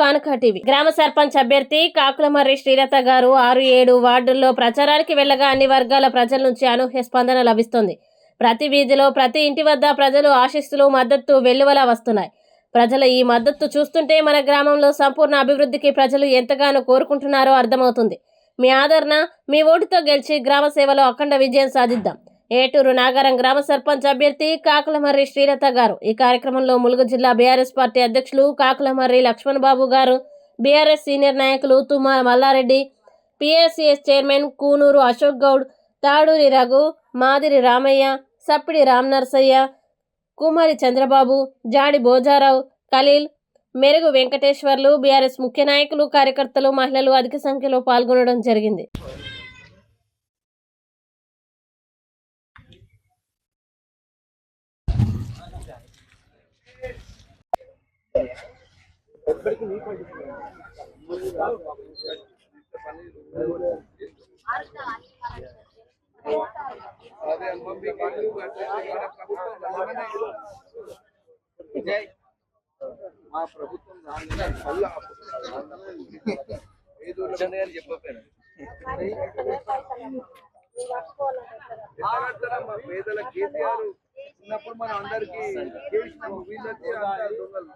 కానుక టీవీ గ్రామ సర్పంచ్ అభ్యర్థి కాకులమర్రి శ్రీలత గారు ఆరు ఏడు వార్డుల్లో ప్రచారానికి వెళ్ళగా అన్ని వర్గాల ప్రజల నుంచి అనూహ్య స్పందన లభిస్తుంది. ప్రతి వీధిలో ప్రతి ఇంటి వద్ద ప్రజలు ఆశిస్తులు మద్దతు వెల్లువలా వస్తున్నాయి. ప్రజల ఈ మద్దతు చూస్తుంటే మన గ్రామంలో సంపూర్ణ అభివృద్ధికి ప్రజలు ఎంతగానో కోరుకుంటున్నారో అర్థమవుతుంది. మీ ఆదరణ మీ ఓటుతో గెలిచి గ్రామ సేవలో అఖండ విజయం సాధిద్దాం. ఏటూరు నాగారం గ్రామ సర్పంచ్ అభ్యర్థి కాకులమర్రి శ్రీలత గారు. ఈ కార్యక్రమంలో ములుగు జిల్లా బీఆర్ఎస్ పార్టీ అధ్యక్షులు కాకులమర్రి లక్ష్మణ్ బాబు గారు బీఆర్ఎస్ సీనియర్ నాయకులు తుమ్మా మల్లారెడ్డి పిఎస్సిఎస్ చైర్మన్ కూనూరు అశోక్ గౌడ్ తాడూరి రఘు మాదిరి రామయ్య సప్పిడి రామ్ నర్సయ్య కుమారి చంద్రబాబు జాడి భోజారావు ఖలీల్ మెరుగు వెంకటేశ్వర్లు బీఆర్ఎస్ ముఖ్య నాయకులు కార్యకర్తలు మహిళలు అధిక సంఖ్యలో పాల్గొనడం జరిగింది. అదే అనుభవం మీకు ఇల్లు కట్టాలి, మన ప్రభుత్వం రాగానే విజయ్ మా ప్రభుత్వం రాగానే మళ్ళా ఏదో వచ్చండి అని చెప్పకపోయినా మా పేదల కేసీఆర్ ఉన్నప్పుడు మనం అందరికి చేసిన వీళ్ళకి అంతా దొంగలు